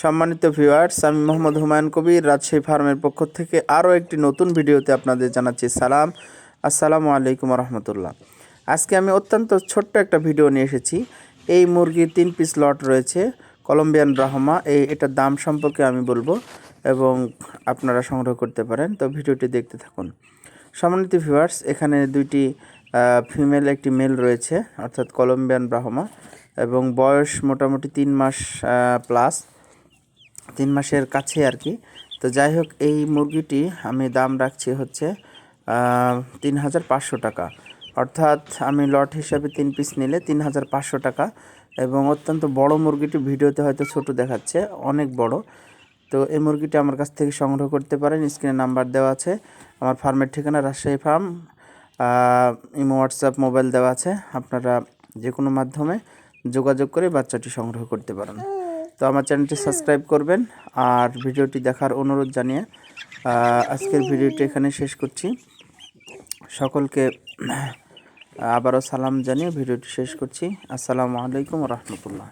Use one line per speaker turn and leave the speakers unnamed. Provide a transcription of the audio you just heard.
সম্মানিত ভিউয়ার্স আমি মোহাম্মদ হুমায়ুন কবির, রাজশাহী ফার্মের পক্ষ থেকে আরও একটি নতুন ভিডিওতে আপনাদের জানাচ্ছি সালাম। আসসালামু আলাইকুম রহমতুল্লাহ। আজকে আমি অত্যন্ত ছোট্ট একটা ভিডিও নিয়ে এসেছি। এই মুরগির তিন পিস লট রয়েছে কলম্বিয়ান ব্রাহ্মা এই এটার দাম সম্পর্কে আমি বলব এবং আপনারা সংগ্রহ করতে পারেন। তো ভিডিওটি দেখতে থাকুন। সম্মানিত ভিউয়ার্স এখানে দুইটি ফিমেল একটি মেল রয়েছে, অর্থাৎ কলম্বিয়ান ব্রাহ্মা এবং বয়স মোটামুটি তিন মাস প্লাস তিন মাসের কাছে আর কি। তো যাই হোক এই মুরগিটি আমি দাম রাখছি হচ্ছে তিন হাজার পাঁচশো টাকা। অর্থাৎ আমি লট হিসাবে তিন পিস নিলে তিন হাজার পাঁচশো টাকা এবং অত্যন্ত বড় মুরগিটি ভিডিওতে হয়তো ছোট দেখাচ্ছে, অনেক বড়। তো এই মুরগিটি আমার কাছ থেকে সংগ্রহ করতে পারেন, স্ক্রিনে নাম্বার দেওয়া আছে, আমার ফার্মের ঠিকানা Rajshahi farm imo, WhatsApp, mobile দেওয়া আছে, আপনারা যে কোনো মাধ্যমে যোগাযোগ করে বাচ্চাটি সংগ্রহ করতে পারেন। তো আমার চ্যানেলটি সাবস্ক্রাইব করবেন আর ভিডিওটি দেখার অনুরোধ জানিয়ে আজকের ভিডিওটি এখানে শেষ করছি। সকলকে আবারও সালাম জানিয়ে ভিডিওটি শেষ করছি। আসসালামু আলাইকুম রহমতুল্লাহ।